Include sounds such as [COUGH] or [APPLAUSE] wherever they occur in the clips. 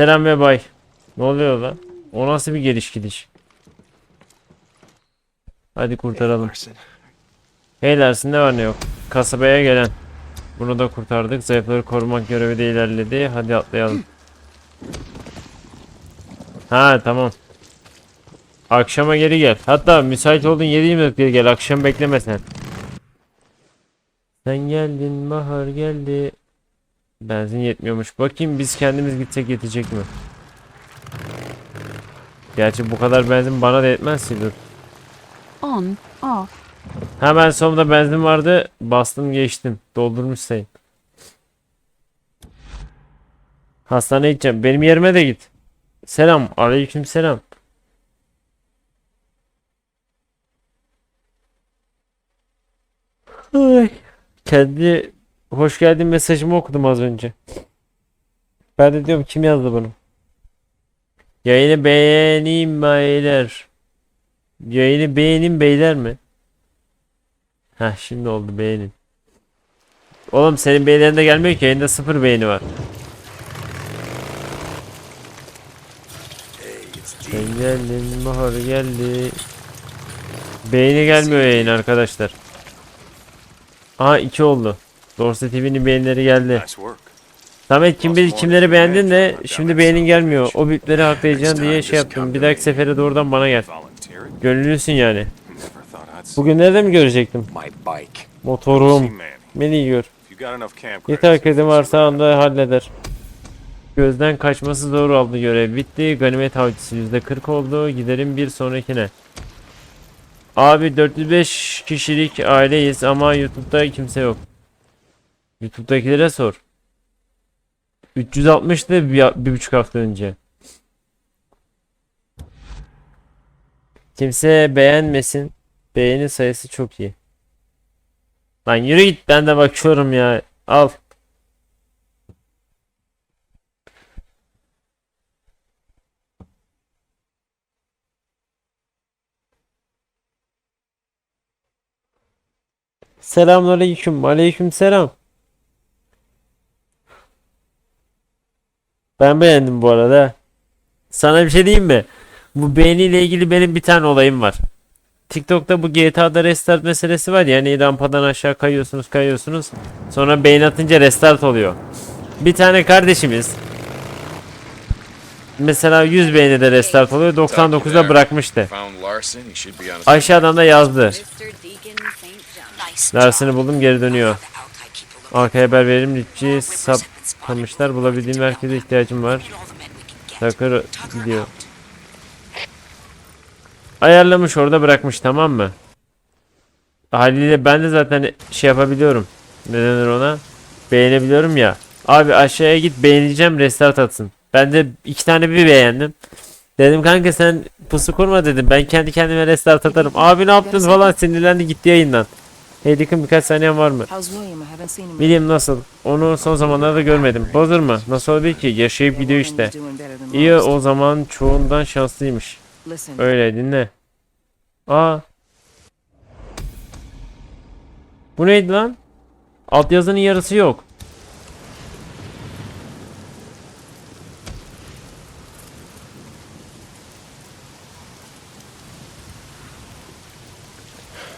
Selam ve bay. Ne oluyor lan? O nasıl bir geliş gidiş? Hadi kurtaralım. Hey Larson ne var ne yok. Kasabaya gelen. Bunu da kurtardık. Zayıfları korumak görevi de ilerledi. Hadi atlayalım. Ha tamam. Akşama geri gel. Hatta müsait olduğun 7-24 geri gel. Akşam bekleme sen. Sen geldin bahar geldi. Benzin yetmiyormuş. Bakayım biz kendimiz gitsek yetecek mi? Gerçi bu kadar benzin bana da yetmez ki dur. On, off. Hemen sonunda benzin vardı. Bastım geçtim. Doldurmuş sayın. Hastaneye gideceğim. Benim yerime de git. Selam. Aleyküm selam. Ay. Kendi hoş geldin mesajımı okudum az önce. Ben de diyorum kim yazdı bunu? Yayını beğeneyim beyler. Yayını beğenin beyler mi? Heh şimdi oldu beğenin. Oğlum senin beğenilerin de gelmiyor ki yayında sıfır beğeni var. Sen geldin bahar geldi. Beğeni gelmiyor yayın arkadaşlar. Aha 2 oldu. Dorse TV'nin beğenileri geldi. Samet kim bilir kimleri beğendin de şimdi beğenin gelmiyor. O bipleri haklayacaksın diye şey yaptım. Bir dahaki sefere doğrudan bana gel. Gönüllüsün yani. Bugün nerede mi görecektim? Motorum. Beni camp Yeter kredi varsa anda halleder. Gözden kaçması zor aldı görev bitti. Ganimet avcısı %40 oldu. Gidelim bir sonrakine. Abi 405 kişilik aileyiz ama YouTube'da kimse yok. YouTube'dakilere sor. 360'tı bir, bir buçuk hafta önce. Kimse beğenmesin. Beğeni sayısı çok iyi. Lan yürü git ben de bakıyorum ya. Al. Selamünaleyküm. Aleyküm selam. Ben beğendim bu arada. Sana bir şey diyeyim mi? Bu beğeniyle ilgili benim bir tane olayım var. TikTok'ta bu GTA'da restart meselesi var ya hani rampadan aşağı kayıyorsunuz kayıyorsunuz sonra beğeni atınca restart oluyor. Bir tane kardeşimiz mesela 100 beğenide restart oluyor 99'da bırakmıştı. Aşağıdan da yazdı. Dersini buldum geri dönüyor. Arkaya haber verelim. Litçi saplamışlar. Bulabildiğim herkese ihtiyacım var. Takır gidiyor. Ayarlamış orada bırakmış tamam mı? Haliyle ben de zaten şey yapabiliyorum. Ne ona? Beğenebiliyorum ya. Abi aşağıya git beğeneceğim restart atsın. Ben de iki tane bir beğendim. Dedim kanka sen pusu kurma dedim. Ben kendi kendime restart atarım. Abi ne yaptın falan sinirlendi gitti yayından. Hey Dick'in birkaç saniyen var mı? William? Nasıl? Onu son zamanlarda görmedim. Bozurma. Nasıl olabilir ki? Yaşayıp gidiyor işte. İyi o zaman çoğundan şanslıymış. Öyle dinle. Aa. Bu neydi lan? Altyazının yarısı yok.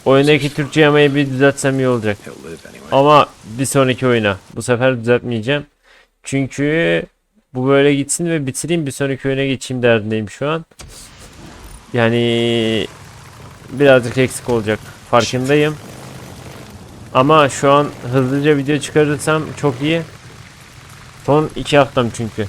Oyundaki Türkçe yamayı bir düzeltsem iyi olacak. Ama bir sonraki oyuna. Bu sefer düzeltmeyeceğim. Çünkü bu böyle gitsin ve bitireyim bir sonraki oyuna geçeyim derdindeyim şu an. Yani birazcık eksik olacak. Farkındayım. Ama şu an hızlıca video çıkarırsam çok iyi. Son iki haftam çünkü.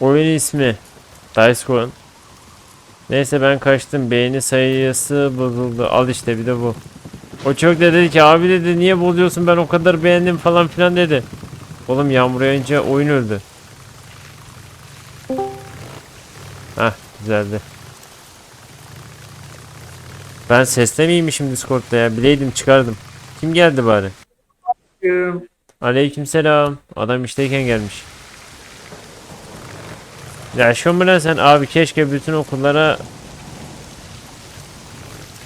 Oyun ismi Dice Coin. Neyse ben kaçtım. Beğeni sayısı bozuldu. Al işte bir de bu. O çok da dedi ki abi dedi niye bozuyorsun ben o kadar beğendim falan filan dedi. Oğlum yağmur yağınca oyun öldü. Hah düzeldi. Ben sesle miymişim Discord'da ya? Bileydim çıkardım. Kim geldi bari? Aleykümselam. Adam işteyken gelmiş. Ya şu lan sen abi keşke bütün okullara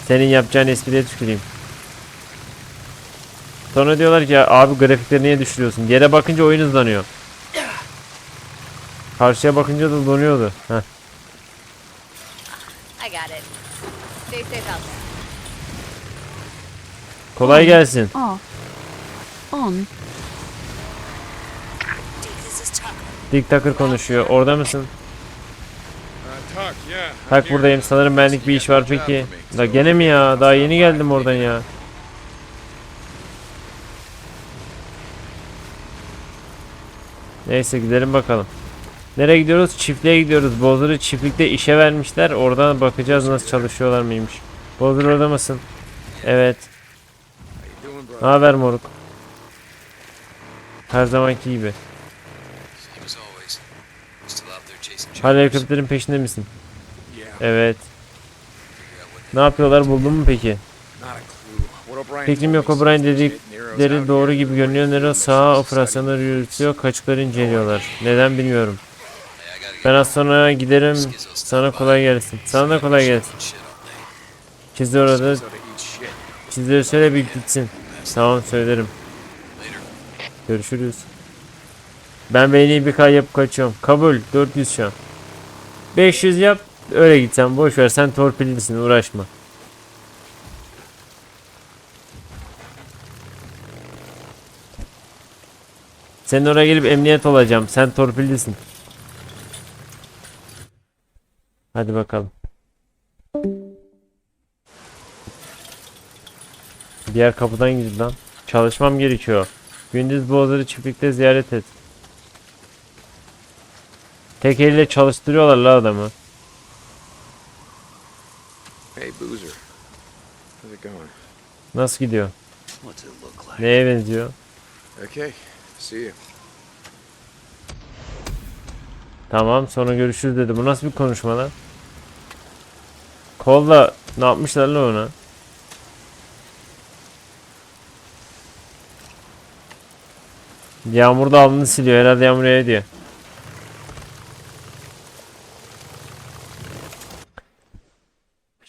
senin yapacağın espriye tüküreyim. Sonra diyorlar ki abi grafikleri niye düşürüyorsun? Yere bakınca oyun hızlanıyor. Karşıya bakınca da donuyordu. Heh. I got it. Stay safe out there. Kolay gelsin. On. Dick Tucker konuşuyor. Orada mısın? Uh, Tuck, yeah. I'm Tak buradayım. Sanırım benlik bir iş var peki. Da gene mi ya? Daha yeni geldim oradan ya. Neyse gidelim bakalım. Nereye gidiyoruz? Çiftliğe gidiyoruz. Bozur'u çiftlikte işe vermişler. Oradan bakacağız nasıl çalışıyorlar mıymış. Bozur orada mısın? Evet. Ne haber moruk? Her zamanki gibi. Hala helikopterin peşinde misin? Evet. Ne yapıyorlar buldun mu peki? Fikrim yok O'Brien dedikleri doğru gibi görünüyor. Nero American sağ Society operasyonları yürütüyor. Kaçıkları inceliyorlar. Neden bilmiyorum. Ben az sonra giderim. Sana kolay gelsin. Sana da kolay gelsin. Çizdi orada. Çizleri söyle bir gitsin. Tamam söylerim. Görüşürüz. Ben beyni bir kay yapıp kaçıyorum. Kabul. 400 şu an. 500 yap. Öyle gitsen boş ver. Sen torpillisin. Uğraşma. Senin oraya gelip emniyet olacağım. Sen torpillisin. Hadi bakalım. Diğer kapıdan gidin lan. Çalışmam gerekiyor. Gündüz Boğazları çiftlikte ziyaret et. Tek elle çalıştırıyorlar la adamı. Hey, Boozer. How's it going? Nasıl gidiyor? What's it look like? Neye benziyor? Okay. See you. Tamam sonra görüşürüz dedi. Bu nasıl bir konuşma lan? Kolla ne yapmışlar lan ona? Yağmur da alnını siliyor. Herhalde yağmur yağıyor diye.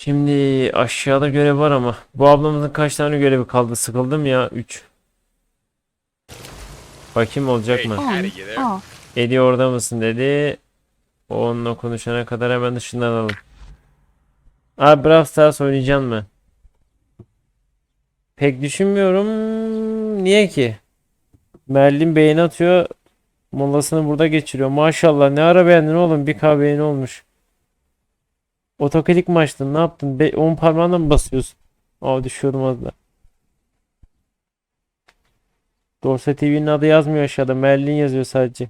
Şimdi aşağıda görev var ama bu ablamızın kaç tane görevi kaldı? Sıkıldım ya. 3. Bakayım olacak mı? Eddie orada mısın dedi. O onunla konuşana kadar hemen ışınlanalım. Abi Brawl Stars oynayacağım mı? Pek düşünmüyorum. Niye ki? Merlin beğeni atıyor. Molasını burada geçiriyor. Maşallah ne ara beğendin oğlum? Bir K beğeni olmuş. Otoklik mi açtın? Ne yaptın? Be 10 parmağınla mı basıyorsun? Aa düşüyordum az da. Dorse TV'nin adı yazmıyor aşağıda. Merlin yazıyor sadece.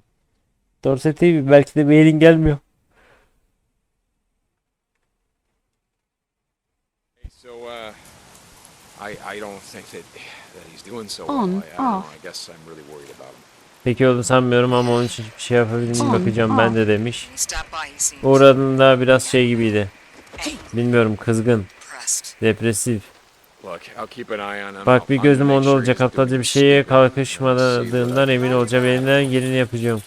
Dorse TV belki de mailin gelmiyor. Hey, so, uh, I, I don't think that, that he's doing so On, well. I, I off. I guess I'm really worried about him. Peki oldu sanmıyorum ama onun için bir şey yapabilir miyim On, bakacağım ben de demiş. Uğradığında biraz şey gibiydi. Bilmiyorum kızgın, depresif. Look, I'll keep an eye on him. Bak I'll- bir I'll gözüm onda olacak. Aptalca bir şeye kalkışmadığından emin olacağım. Elimden geleni yapacağım.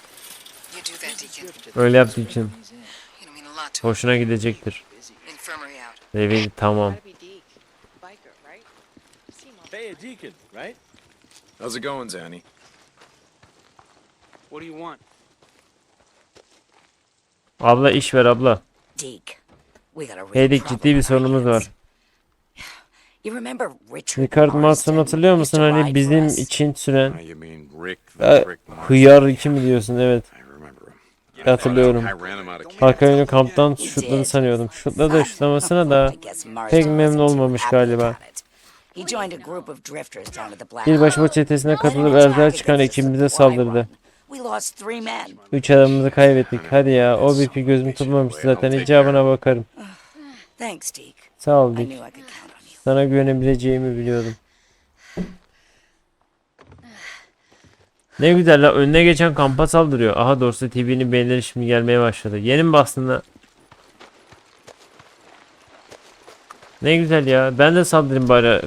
Öyle yaptığım için hoşuna gidecektir. Evi tamam. How's it going, Zanny? What do you want? Abla iş ver abla. Deke, problem ciddi bir sorunumuz var. hands. [SIGHS] You remember Richard Marston hatırlıyor musun? Hani bizim için süren e, hıyar iki mi diyorsun? Evet. Hatırlıyorum. Arka kamptan şutladı sanıyordum. Şutladı şutlamasına da pek memnun olmamış galiba. Bir başıma çetesine katılıp Erzel çıkan ekibimize saldırdı. Üç adamımızı kaybettik. Hadi ya o bir gözüm tutmamıştı zaten icabına bakarım. Sağ ol Dick. Sana güvenebileceğimi biliyordum. Ne güzel la önüne geçen kampa saldırıyor. Aha Dorse TV'nin beğenileri şimdi gelmeye başladı. Yeni mi bastın la? Ne güzel ya. Ben de saldırayım bari